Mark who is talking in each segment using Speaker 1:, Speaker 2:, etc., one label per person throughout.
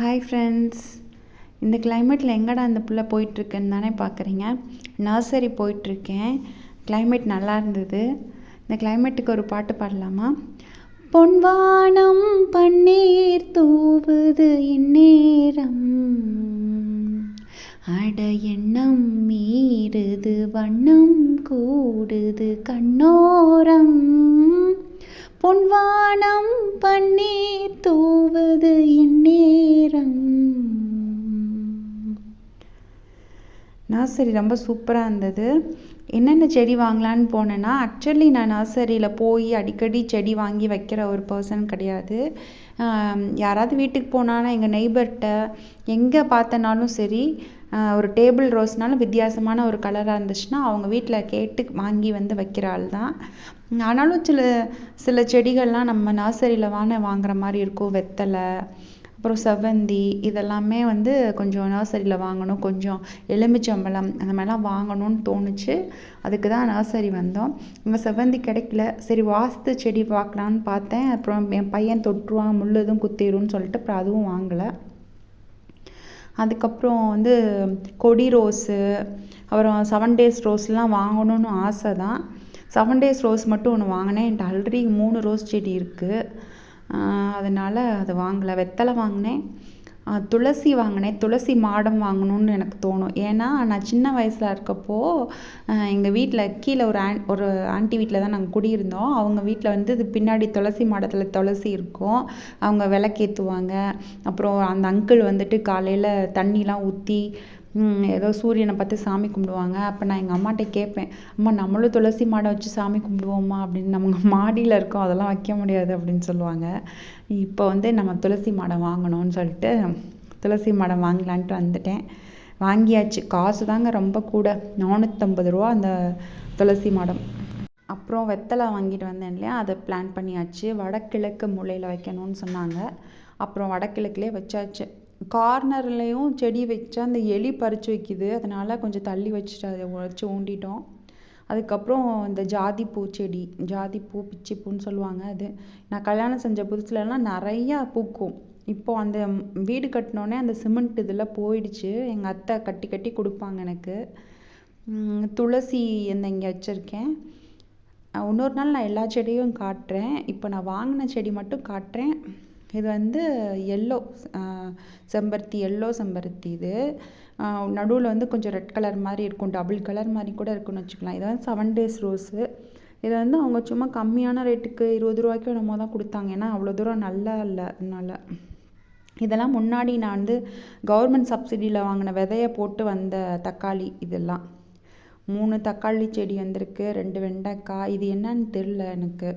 Speaker 1: Hi friends இந்த கிளைமேட்டில் எங்கடா அந்த புள்ள போயிட்டுருக்குன்னு தானே பார்க்குறீங்க நர்சரி போயிட்டுருக்கேன். கிளைமேட் நல்லா இருந்தது. இந்த கிளைமேட்டுக்கு ஒரு பாட்டு பாடலாமா? பொன்வானம் பன்னீர் தூவுது இந்நேரம். அட எண்ணம் மீறுது வண்ணம் கூடுது கண்ணோரம். பொன்வானம் பன்னீர் தூவுது இந்நேரம் நர்சரி ரொம்ப சூப்பராக இருந்தது. என்னென்ன செடி வாங்கலான்னு போனேன்னா ஆக்சுவலி நான் நர்சரியில் போய் அடிக்கடி செடி வாங்கி வைக்கிற ஒரு பர்சன் கிடையாது. யாராவது வீட்டுக்கு போனாலும் எங்கள் நெய்பர்கிட்ட எங்கே பார்த்தனாலும் சரி ஒரு டேபிள் ரோஸ்னாலும் வித்தியாசமான ஒரு கலராக இருந்துச்சுன்னா அவங்க வீட்டில் கேட்டு வாங்கி வந்து வைக்கிற ஆள் தான். ஆனாலும் சில சில செடிகள்லாம் நம்ம நர்சரியில் வான வாங்குற மாதிரி இருக்கும். வெத்தலை அப்புறம் செவ்வந்தி இதெல்லாமே வந்து கொஞ்சம் நர்சரியில் வாங்கணும். கொஞ்சம் எலுமிச்சம்பழம் அந்த மாதிரிலாம் வாங்கணும்னு தோணுச்சு. அதுக்கு தான் நர்சரி வந்தோம். அங்கே செவ்வந்தி கிடைக்கல. சரி வாஸ்து செடி பார்க்கலான்னு பார்த்தேன். அப்புறம் என் பையன் தொற்றுவான் முள் எதுவும் குத்திடும்னு சொல்லிட்டு அப்புறம் அதுவும் வாங்கலை. அதுக்கப்புறம் வந்து கொடி ரோஸு அப்புறம் செவன் டேஸ் ரோஸ்லாம் வாங்கணும்னு ஆசை தான். செவன் டேஸ் ரோஸ் மட்டும் ஒன்று வாங்கினேன். என்கிட்ட ஆல்ரெடி மூணு ரோஸ் செடி இருக்குது அதனால் அதை வாங்கலை. வெத்தலை வாங்கினேன். துளசி வாங்கினேன். துளசி மாடம் வாங்கணும்னு எனக்கு தோணும். ஏன்னா நான் சின்ன வயசில் இருக்கப்போ எங்கள் வீட்டில் கீழே ஒரு ஆன் ஒரு ஆண்டி வீட்டில் தான் நாங்கள் குடியிருந்தோம். அவங்க வீட்டில் வந்து இது பின்னாடி துளசி மாடத்தில் துளசி இருக்கும். அவங்க விளக்கேற்றுவாங்க அப்புறம் அந்த அங்கிள் வந்துட்டு காலையில் தண்ணிலாம் ஊற்றி ஏதோ சூரியனை பார்த்து சாமி கும்பிடுவாங்க. அப்போ நான் எங்கள் அம்மாட்ட கேட்பேன் அம்மா நம்மளும் துளசி மாடை வச்சு சாமி கும்பிடுவோம்மா அப்படின்னு நம்ம மாடியில் இருக்கோம். அதெல்லாம் வைக்க முடியாது அப்படின்னு சொல்லுவாங்க. இப்போ வந்து நம்ம துளசி மாடம் வாங்கணும்னு சொல்லிட்டு துளசி மாடம் வாங்கலான்ட்டு வந்துட்டேன். வாங்கியாச்சு. காசு தாங்க ரொம்ப கூட. நானூற்றம்பது ரூபா அந்த துளசி மாடம் அப்புறம் வெத்தலை வாங்கிட்டு வந்தேன் இல்லையா? அதை பிளான் பண்ணியாச்சு. வடகிழக்கு மூலையில் வைக்கணும்னு சொன்னாங்க. அப்புறம் வடகிழக்குலேயே வச்சாச்சு. கார்னர்லேயும் செடி வச்சா அந்த எலி பறித்து வைக்குது. அதனால் கொஞ்சம் தள்ளி வச்சுட்டு அதை உழைச்சி ஊண்டிட்டோம். அதுக்கப்புறம் இந்த ஜாதி பூ செடி ஜாதி பூ பிச்சி பூன்னு சொல்லுவாங்க அது. நான் கல்யாணம் செஞ்ச புதுசுலலாம் நிறையா பூக்கும். இப்போது அந்த வீடு கட்டினோடனே அந்த சிமெண்ட் இதில் போயிடுச்சு. எங்கள் அத்தை கட்டி கட்டி கொடுப்பாங்க எனக்கு. துளசி இந்த இங்கே வச்சுருக்கேன். இன்னொரு நாள் நான் எல்லா செடியும் காட்டுறேன். இப்போ நான் வாங்கின செடி மட்டும் காட்டுறேன். இது வந்து எல்லோ செம்பருத்தி எல்லோ செம்பருத்தி இது. நடுவில் வந்து கொஞ்சம் ரெட் கலர் மாதிரி இருக்கும் டபுள் கலர் மாதிரி கூட இருக்குன்னு வச்சுக்கலாம். இது வந்து செவன் டேஸ் ரோஸு இதை வந்து அவங்க சும்மா கம்மியான ரேட்டுக்கு இருபது ரூபாய்க்கு என்னமோ தான் கொடுத்தாங்க. ஏன்னா அவ்வளோ தூரம் நல்லா இல்லை அதனால். இதெல்லாம் முன்னாடி நான் வந்து கவர்மெண்ட் சப்சிடியில் வாங்கின விதையை போட்டு வந்த தக்காளி இதெல்லாம். மூணு தக்காளி செடி வந்திருக்கு ரெண்டு வெண்டைக்காய். இது என்னன்னு தெரில எனக்கு.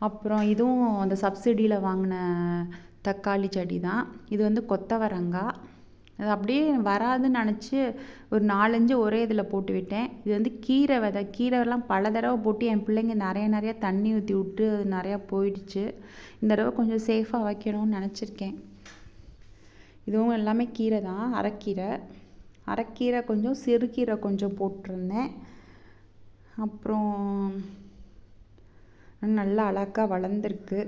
Speaker 1: அப்புறம் இதுவும் அந்த சப்சிடியில் வாங்கின தக்காளி செடி தான் இது வந்து கொத்தவரங்காய் அது அப்படியே வராதுன்னு நினச்சி ஒரு நாலஞ்சு ஒரே இதில் போட்டு விட்டேன். இது வந்து கீரை விதை. கீரைலாம் பல தடவை போட்டு என் பிள்ளைங்க நிறைய நிறைய தண்ணி ஊற்றி விட்டு அது நிறையா போயிடுச்சு. இந்த தடவை கொஞ்சம் சேஃபாக வைக்கணும்னு நினச்சிருக்கேன். இதுவும் எல்லாமே கீரை தான் அரைக்கீரை. அரைக்கீரை கொஞ்சம் சிறுகீரை கொஞ்சம் போட்டிருந்தேன். அப்புறம் நல்லா அழகாக வளர்ந்துருக்கு.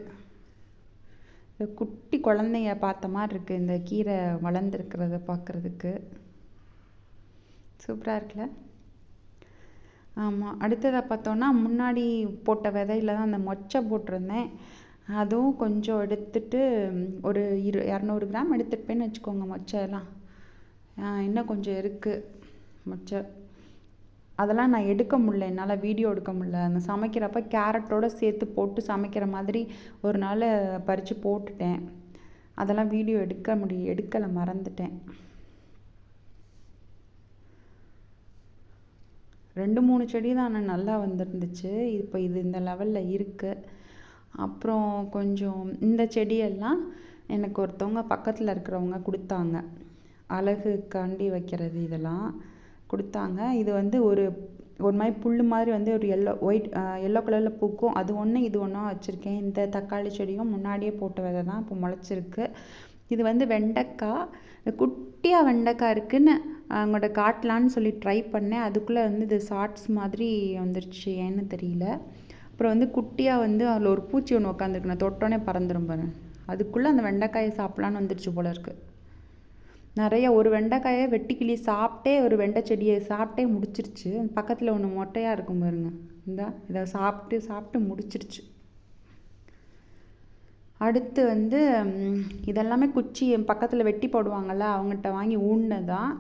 Speaker 1: குட்டி குழந்தைய பார்த்த மாதிரி இருக்குது இந்த கீரை வளர்ந்துருக்கிறத பார்க்குறதுக்கு. சூப்பராக இருக்குல்ல? ஆமாம் அடுத்ததை பார்த்தோன்னா முன்னாடி போட்ட விதையில தான் அந்த மொச்சை போட்டிருந்தேன். அதுவும் கொஞ்சம் எடுத்துட்டு ஒரு இரு இரநூறு கிராம் எடுத்துருப்பேன்னு வச்சுக்கோங்க மொச்சை எல்லாம். இன்னும் கொஞ்சம் இருக்குது மொச்சை. அதெல்லாம் நான் எடுக்க முடியல என்னால் வீடியோ எடுக்க முடியல. அந்த சமைக்கிறப்ப கேரட்டோடு சேர்த்து போட்டு சமைக்கிற மாதிரி ஒரு நாள் பறித்து போட்டுட்டேன். அதெல்லாம் வீடியோ எடுக்க முடிய எடுக்கலை மறந்துட்டேன். ரெண்டு மூணு செடி தான் ஆனால் நல்லா வந்துருந்துச்சு. இப்போ இது இந்த லெவலில் இருக்குது அப்புறம் கொஞ்சம் இந்த செடியெல்லாம் எனக்கு ஒருத்தவங்க பக்கத்தில் இருக்கிறவங்க கொடுத்தாங்க. அழகுக்காண்டி வைக்கிறது இதெல்லாம். கொடுத்தாங்க. இது வந்து ஒரு ஒரு மாதிரி புல் மாதிரி வந்து ஒரு எல்லோ ஒயிட் எல்லோ கலரில் பூக்கும். அது ஒன்று இது ஒன்றா வச்சுருக்கேன். இந்த தக்காளி செடியும் முன்னாடியே போட்ட விதை தான் இப்போ முளைச்சிருக்கு. இது வந்து வெண்டைக்காய். குட்டியாக வெண்டைக்காய் இருக்குதுன்னு அவங்களோட காட்டலான்னு சொல்லி ட்ரை பண்ணேன். அதுக்குள்ளே வந்து இது ஷார்ட்ஸ் மாதிரி வந்துருச்சு ஏன்னு தெரியல. அப்புறம் வந்து குட்டியாக வந்து அதில் ஒரு பூச்சி ஒன்று உட்காந்துருக்கு நான் தொட்டோன்னே பறந்துடும் பாருங்க. அதுக்குள்ளே அந்த வெண்டைக்காயை சாப்பிட்லான்னு வந்துடுச்சு போல இருக்குது நிறைய ஒரு வெண்டைக்காயை வெட்டிக்கிளி சாப்பிட்டே ஒரு வெண்டை செடியை சாப்பிட்டே முடிச்சிருச்சு. பக்கத்தில் ஒன்று மொட்டையாக இருக்கும் பாருங்க. இந்தா இதை சாப்பிட்டு சாப்பிட்டு முடிச்சிருச்சு. அடுத்து வந்து இதெல்லாமே குச்சி என் பக்கத்தில் வெட்டி போடுவாங்கள்ல அவங்ககிட்ட வாங்கி ஊன்னதான்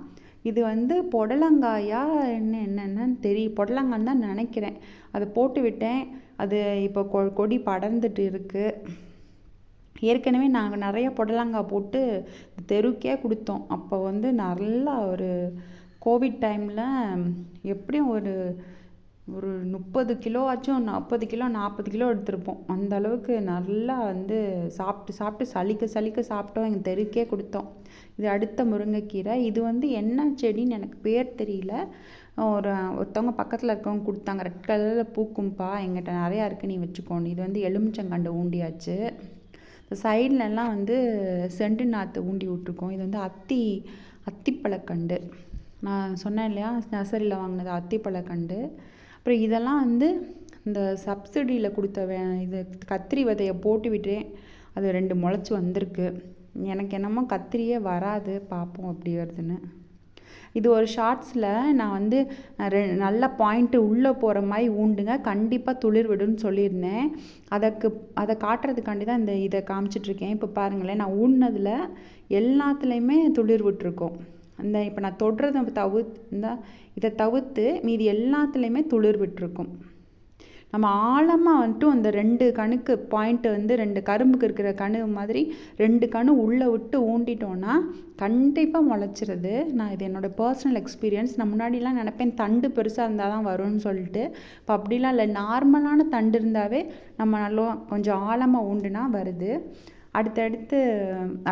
Speaker 1: இது வந்து புடலங்காயா என்ன என்னென்னு தெரியும் புடலங்கான்னு தான் நினைக்கிறேன். அதை போட்டு விட்டேன். அது இப்போ கொ கொடி படர்ந்துட்டு இருக்குது ஏற்கனவே நாங்கள் நிறைய புடலங்காய் போட்டு தெருக்கே கொடுத்தோம். அப்போ வந்து நல்லா ஒரு கோவிட் டைமில் எப்படியும் ஒரு ஒரு முப்பது கிலோவாச்சும் நாற்பது கிலோ நாற்பது கிலோ எடுத்திருப்போம். அந்த அளவுக்கு நல்லா வந்து சாப்பிட்டு சாப்பிட்டு சலிக்க சலிக்க சாப்பிட்டோம். எங்கள் தெருக்கே கொடுத்தோம். இது அடுத்த முருங்கைக்கீரை. இது வந்து என்ன செடின்னு எனக்கு பேர் தெரியல. ஒரு ஒருத்தவங்க பக்கத்தில் இருக்கவங்க கொடுத்தாங்க. ரெட் கலரில் பூக்கும்பா. எங்கிட்ட நிறையா இருக்குது நீ வச்சுக்கோன்னு இது வந்து எலுமிச்சங்கண்டு ஊண்டியாச்சு. சைட்லலாம் வந்து செண்டு நாற்று ஊண்டி விட்ருக்கோம் இது வந்து அத்தி அத்திப்பழக்கண்டு. நான் சொன்னேன் இல்லையா நர்சரியில் வாங்கினது அத்திப்பழக்கண்டு. அப்புறம் இதெல்லாம் வந்து இந்த சப்சிடியில் கொடுத்த வே இது கத்திரி விதையை போட்டு விட்டேன் அது ரெண்டு முளைச்சி வந்திருக்கு. எனக்கு என்னமோ கத்திரியே வராது பார்ப்போம் அப்படி வருதுன்னு. இது ஒரு ஷார்ட்ஸில் நான் வந்து ரெ நல்ல பாயிண்ட்டு உள்ளே போகிற மாதிரி ஊண்டுங்க கண்டிப்பாக துளிர் விடுன்னு சொல்லியிருந்தேன். அதற்கு அதை காட்டுறதுக்காண்டி தான் இந்த இதை காமிச்சிட்ருக்கேன். இப்போ பாருங்களேன் நான் ஊடினதில் எல்லாத்துலேயுமே துளிர் விட்டுருக்கோம். அந்த இப்போ நான் தொடுறதை தவிர்த்து இந்த இதை தவிர்த்து மீதி எல்லாத்துலேயுமே துளிர் விட்டுருக்கும். நம்ம ஆழமாக வந்துட்டு அந்த ரெண்டு கணுக்கு பாயிண்ட்டு வந்து ரெண்டு கரும்புக்கு இருக்கிற கணு மாதிரி ரெண்டு கணு உள்ளே விட்டு ஊண்டிட்டோன்னா கண்டிப்பாக முளைச்சிருது. நான் இது என்னோடய பர்சனல் எக்ஸ்பீரியன்ஸ் நான் முன்னாடிலாம் நினப்பேன் தண்டு பெருசாக இருந்தால் தான் வரும்னு சொல்லிட்டு. இப்போ அப்படிலாம் இல்லை. நார்மலான தண்டு இருந்தாவே நம்ம நல்லா கொஞ்சம் ஆழமாக ஊண்டுனா வருது. அடுத்தடுத்து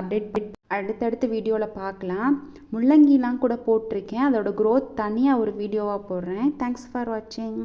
Speaker 1: அப்டேட் அடுத்தடுத்து வீடியோவில் பார்க்கலாம். முள்ளங்கிலாம் கூட போட்டிருக்கேன். அதோட க்ரோத் தனியாக ஒரு வீடியோவாக போடுறேன். தேங்க்ஸ் ஃபார் வாட்சிங்